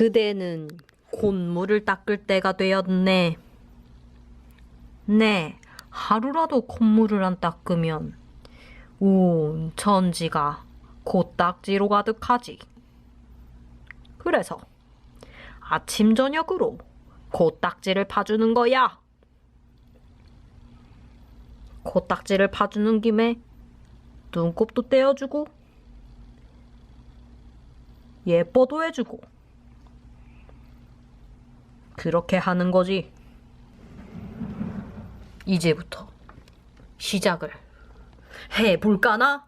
그대는 콧물을 닦을 때가 되었네. 네, 하루라도 콧물을 안 닦으면 온 천지가 코딱지로 가득하지. 그래서 아침 저녁으로 코딱지를 파주는 거야. 코딱지를 파주는 김에 눈곱도 떼어주고 예뻐도 해주고 그렇게 하는 거지. 이제부터 시작을 해볼까나?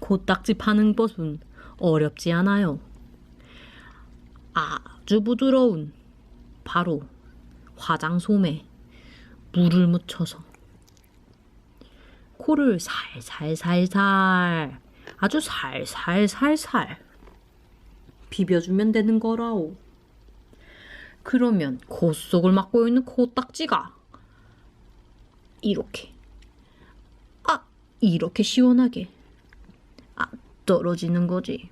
코딱지 파는 법은 어렵지 않아요. 아주 부드러운 바로 화장솜에 물을 묻혀서 코를 살살살살 아주 살살살살 비벼주면 되는 거라오. 그러면 코 속을 막고 있는 코딱지가 이렇게 아 이렇게 시원하게 아 떨어지는 거지.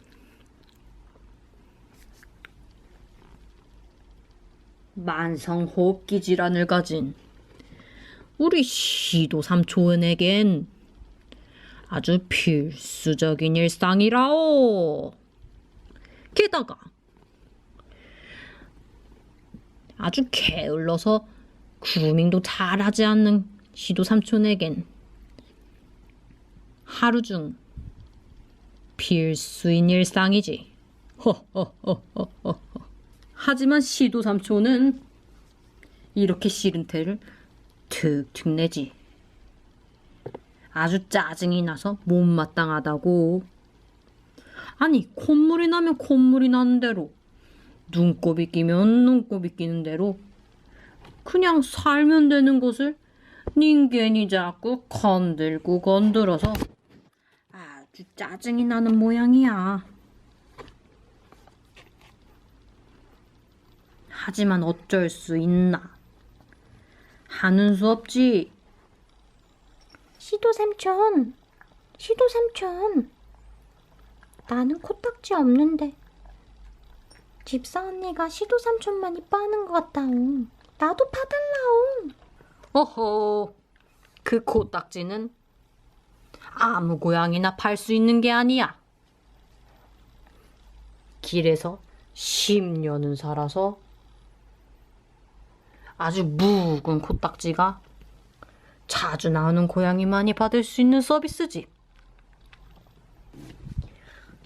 만성호흡기 질환을 가진 우리 시도 삼촌에겐 아주 필수적인 일상이라오. 게다가 아주 게을러서 그루밍도 잘하지 않는 시도 삼촌에겐 하루 중 필수인 일상이지. 하지만 시도 삼촌은 이렇게 싫은 태를 툭툭 내지. 아주 짜증이 나서 못마땅하다고. 아니 콧물이 나면 콧물이 나는 대로 눈곱이 끼면 눈곱이 끼는 대로 그냥 살면 되는 것을 닌겐이 자꾸 건들고 건들어서 아주 짜증이 나는 모양이야. 하지만 어쩔 수 있나? 하는 수 없지. 시도 삼촌, 시도 삼촌. 나는 코딱지 없는데. 집사 언니가 시도 삼촌만이 빠는 것 같다옹. 나도 파달라옹. 어허, 그 코딱지는 아무 고양이나 팔 수 있는 게 아니야. 길에서 10년은 살아서 아주 묵은 코딱지가 자주 나오는 고양이만이 받을 수 있는 서비스지.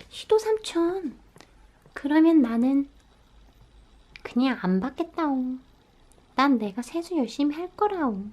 시도 삼촌. 그러면 나는 그냥 안 받겠다옹. 난 내가 세수 열심히 할 거라옹.